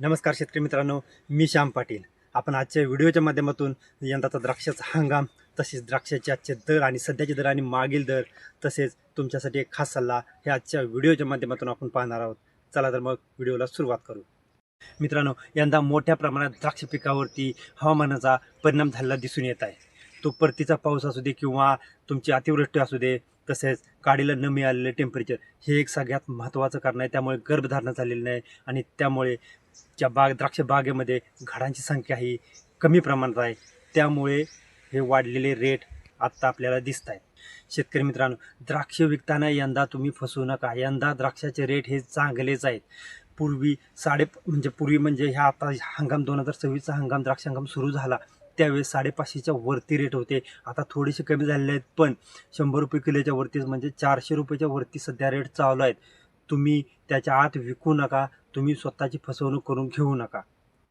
नमस्कार शेतकरी मित्रांनो मी श्याम पाटील. आपण आजच्या व्हिडिओच्या माध्यमातून यंदाचा द्राक्षाचा हंगाम तसेच द्राक्षाचे आजचे दर आणि सध्याचे दर आणि मागील दर तसेच तुमच्यासाठी एक खास सल्ला हे आजच्या व्हिडिओच्या माध्यमातून आपण पाहणार आहोत. चला तर मग व्हिडिओला सुरुवात करू. मित्रांनो यंदा मोठ्या प्रमाणात द्राक्ष पिकावरती हवामानाचा परिणाम झालेला दिसून येत आहे. तो परतीचा पाऊस असू दे किंवा तुमची अतिवृष्टी असू दे तसेच काडीला न मिळालेलं टेम्परेचर हे एक सगळ्यात महत्त्वाचं कारण आहे. त्यामुळे गर्भधारणा झालेली नाही आणि त्यामुळे ज्या बाग द्राक्ष बागेमध्ये झाडांची संख्या ही कमी प्रमाणात आहे. त्यामुळे हे वाढलेले रेट आत्ता आपल्याला दिसत आहेत. शेतकरी मित्रांनो द्राक्ष विकताना यंदा तुम्ही फसवू नका. यंदा द्राक्षाचे रेट हे चांगलेच आहेत. पूर्वी साडे म्हणजे पूर्वी म्हणजे ह्या आता हंगाम दोन हजार सव्वीसचा हंगाम द्राक्ष हंगाम सुरू झाला. त्यावेळेस साडेपाचशेच्या वरती रेट होते. आता थोडेसे कमी झालेले आहेत पण शंभर रुपये किलोच्या वरतीच म्हणजे चारशे रुपयाच्या वरती सध्या रेट चालू आहेत. तुम्ही त्याच्या आत विकू नका. तुम्ही स्वतःची फसवणूक करून घेऊ नका.